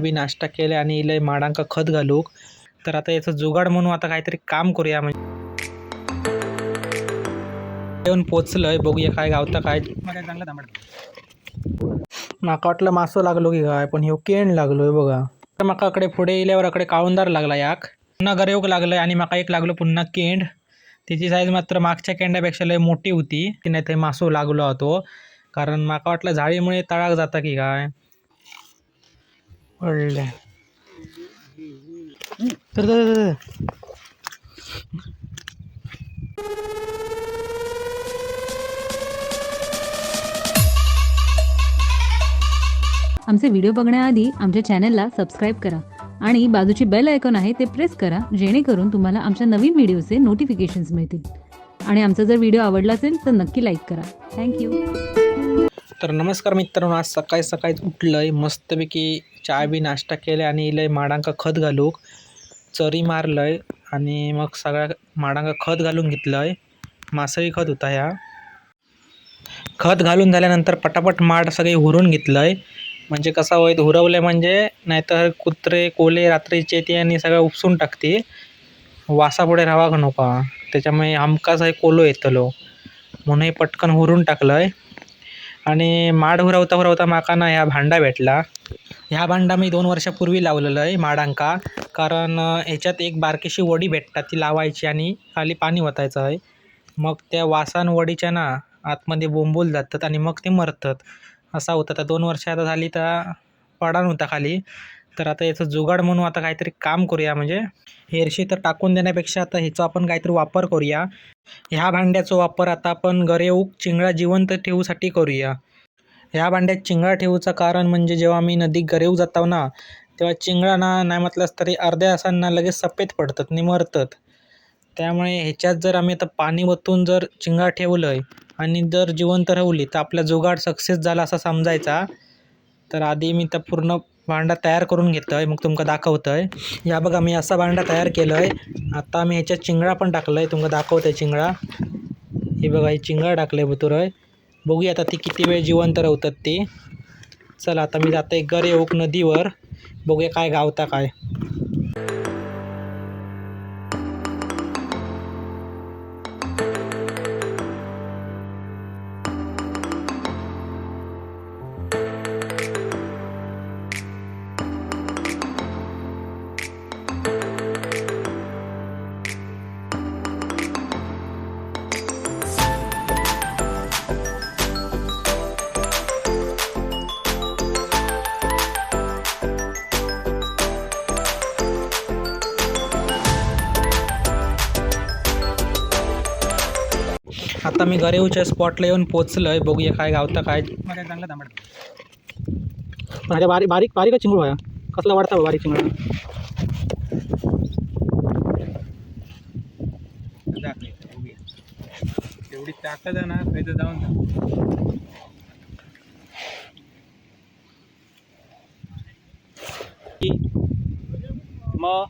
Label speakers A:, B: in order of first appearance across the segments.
A: बी नाश्ता केले आणि इलय माडांका खत घालूक. तर आता याचं जुगाड म्हणून आता काहीतरी काम करूया म्हणजे. येऊन पोचलंय बघूया काय गावता काय. चांगला माका वाटलं मासो लागलो की काय पण ह्यो केण लागलोय बघा. तर माका अकडे पुढे येयल्यावर अकडे काळुंदार लागला याक. पुन्हा गरेवक लागलंय आणि माका एक लागलो पुन्हा केंड तिची साईज मात्र मागच्या केंड्यापेक्षा लय मोठी होती. की नाही ते मासो लागलो होतो कारण माका वाटलं झाडीमुळे तळाक जाता की काय. पडले तर तर.
B: आमचे व्हिडिओ बघण्याआधी आमच्या चॅनलला सबस्क्राईब करा आणि बाजूची बेल आयकॉन आहे ते प्रेस करा जेणेकरून तुम्हाला आमच्या नवीन व्हिडिओचे नोटिफिकेशन्स मिळतील. आणि आमचा जर व्हिडिओ आवडला असेल तर नक्की लाईक करा. थँक्यू
A: तर नमस्कार मित्रांनो आज सकाळी सकाळीच आहे मस्तपैकी चहा बी नाश्ता केले आणि लय माडांका खत घालूक चरी मारलंय आणि मग सगळ्या माडांका खत घालून घेतलंय. मासळी खत होता ह्या. खत घालून झाल्यानंतर पटापट माड सगळे हुरून घेतलंय. म्हणजे कसं होईल हुरवले म्हणजे नाहीतर कुत्रे कोले रात्रीचे ते आणि सगळं उपसून टाकते. वासापुढे राहावा का नको? त्याच्यामुळे हमकाच आहे कोलो येतलो. म्हणून हे पटकन हुरून टाकलंय. आणि माड हुरवता हुरवता माका ना ह्या भांडा भेटला. ह्या भांडा मी दोन वर्षापूर्वी लावलेलं आहे माडांका. कारण ह्याच्यात एक बारकीशी वडी भेटतात ती लावायची आणि खाली पाणी ओतायचं आहे. मग त्या वासान वडीच्या ना आतमध्ये बोंबूल जातात आणि मग ते मरतात. असा होता. तर दोन वर्ष आता झाली तर पडान होता खाली. तर आता याचं जुगाड म्हणून आता काहीतरी काम करूया. म्हणजे हेरशी तर टाकून देण्यापेक्षा आता ह्याचा आपण काहीतरी वापर करूया. ह्या भांड्याचा वापर आता आपण गरेऊक चिंगळा जिवंत ठेवूसाठी करूया. ह्या भांड्यात चिंगळा ठेवूचं कारण म्हणजे जेव्हा मी नदी गरेऊ जातो ना तेव्हा चिंगळा ना नाही म्हटलंच तरी अर्ध्या असांना लगेच सफेद पडतात निमरतात. त्यामुळे ह्याच्यात जर आम्ही आता पाणी वतून जर चिंगळा ठेवलं आहे आणि जर जिवंत ठेवली तर आपला जुगाड सक्सेस झाला असा समजायचा. तर आधी मी तर पूर्ण भांडा तयार करून घेतो आहे मग तुमका दाखवतं आहे या बघा मी असा भांडा तयार केलं आहे आता मी ह्याच्यात चिंगळा पण टाकलं आहे तुमका दाखवतं आहे चिंगळा हे बघा हे चिंगळा टाकलं आहे बुतुर. बघूया आता ती किती वेळ जिवंत रवतात ती. चला आता मी जाते गरे ओक नदीवर. बघूया काय गावता काय. आता मी गरेऊच्या स्पॉटला येऊन पोचलो आहे बघूया काय गावता काय चांगला माझ्या बारीक बारीक बारीकच चिंगूळ व्हाया कसला वाढता बारीक चिंगूळ?
C: तेवढी ताकद आहे ना खायचं जाऊन. मग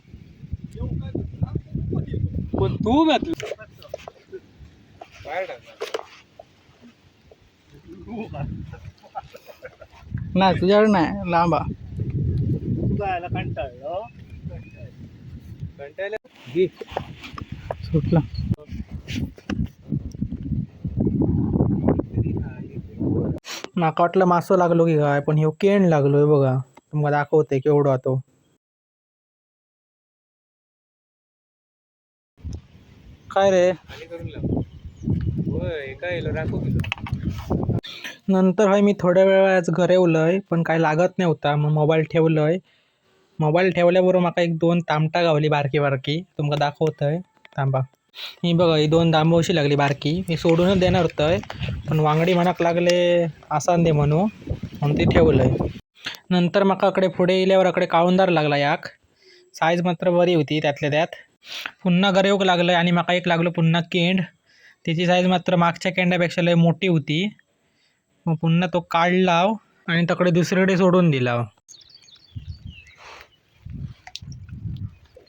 C: तू घातलं.
A: नाही तुझ्याकडे नाही लांबा सुटला. माका वाटलं मासो लागलो की काय पण ह्यो केण लागलोय बघा. तुम्हाला दाखवते केवढं तो. काय रे?
C: होय काय राखू
A: नंतर होय मी थोड्या वेळाच घरी येवलंय पण काय लागत नव्हता. मग मोबाईल ठेवलंय. मोबाईल ठेवल्याबरोबर माका एक दोन तामटा गावली बारकी बारकी. तुमका दाखवतंय. थांबा. ही बघा ही दोन दांबवशी लागली बारकी. मी सोडूनच देणार होतंय. पण वांगडी मनाक लागले आसान दे म्हणू. म्हणून ते ठेवलंय. नंतर माका अकडे पुढे येल्यावर अकडे काळुंदार लागला याक. साईज मात्र बरी होती त्यातल्या त्यात. पुन्हा गरेवक लागलं आणि माका एक लागलो पुन्हा केंड. तिची साईज मात्र मागच्या केंड्यापेक्षा लय मोठी होती. मग पुन्हा तो काढला आणि तकडे दुसरीकडे सोडून दिला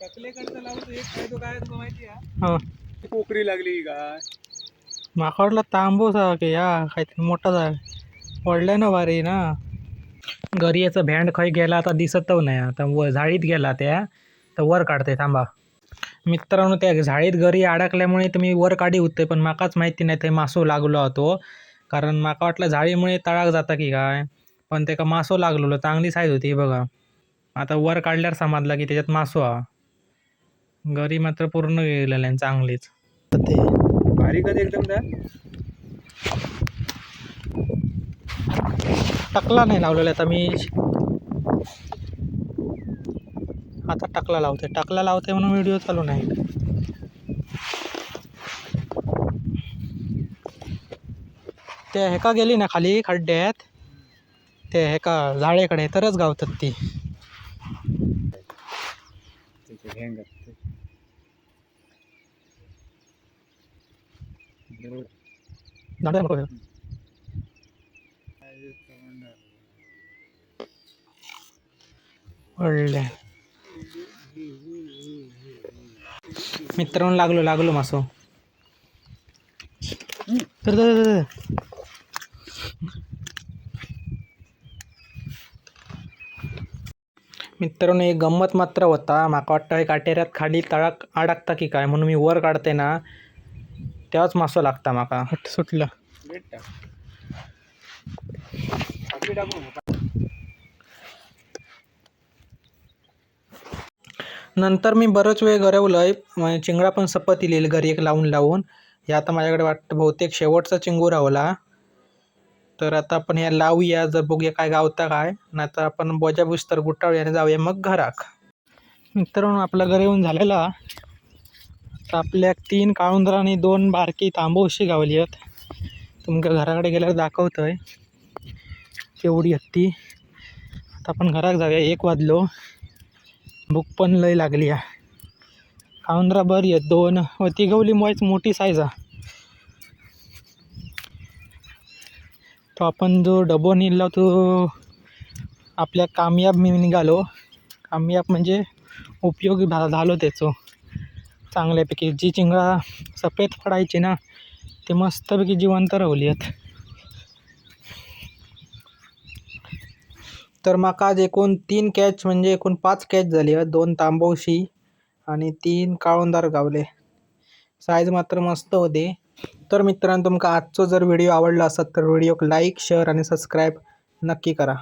C: टकलेकडचा लावतो एक फायदो काय तुला माहिती आहे?
A: हो.
C: पोकरी लागली काय?
A: माका वाटलं तांबूस हा की या काहीतरी मोठा झाला. पडलाय ना भारी ना. गरयेचं भँड खंय गेला आता दिसत नाही. आता व झाडीत गेला त्या तर वर काढते थांबा. मित्रांनो त्या झाडीत गरी अडकल्यामुळे तुम्ही वर काढी होते पण माकाच माहिती नाही ते मासो लागलो होतो. कारण माका वाटलं झाडीमुळे तळाक जाता की काय? पण त्याका मासो लागलेलो चांगली साईज होती बघा. आता वर काढल्यावर समजला की त्याच्यात मासो हा गरी मात्र पूर्ण गेलेल्या आहे चांगलीच. ते.
C: बारीकच एकदम त्या?
A: टकला नाही लावलेला आता मी आता टकला लावते टकला लावते म्हणून व्हिडिओ चालू नाही. ते हेका गेली ना खाली खड्ड्यात? ते हेका झाडेकडे तरच गावतात ती.
C: त्याचे
A: मित्रांनो लागलो लागलो मासो. तर तर- तर- तर. मित्रांनो एक गंमत मात्र होता. माका वाटतं हे काटेऱ्यात खाली तळाक अडकता की काय? म्हणून मी वर काढते ना तेव्हाच मासो लागता माका. हट सुटलं
C: मीठ टाक साखळी टाकू नको.
A: नंतर मी बरंच वेळ गरवलंय आहे चिंगडा पण सपत येईल घरी एक लावून लावून. हे आता माझ्याकडे वाटतं बहुतेक शेवटचा चिंगू रावला तर आता आपण ह्या लावूया जर बघूया काय गावता काय. नाहीतर आपण बोजा बुस्तर गुटाळूया आणि जाऊया मग घराक मित्रांनो आपला घर येऊन झालेला. तर आपल्या तीन काळुंदर आणि दोन बारकी तांबूशी गावली आहेत. तुमच्या घराकडे गेल्यावर दाखवतोय. केवढी हत्ती. आता आपण घराक जाऊया एक वाजलो. भूक पण लय लागली आहे. काउंद्रा बरी आहेत दोन. व तिघवली गवली मोठी साईज आहे. तो आपण जो डबो निघला तो आपल्या कामयाब मी निघालो. कामयाब म्हणजे उपयोगी भा झालो त्याचो. चांगल्यापैकी जी चिंगळा सफेद पडायची ना ती मस्तपैकी जिवंत रावली आहेत. तर म्हाका आज एकूण तीन कॅच म्हणजे एकूण पाच कॅच झाली हो, दोन तांबवशी आणि तीन काळुंदार गावले. साईज मात्र मस्त होते. तर मित्रांनो तुमका आजचो जर व्हिडिओ आवडला असत तर व्हिडिओक लाईक शेअर आणि सबस्क्राईब नक्की करा.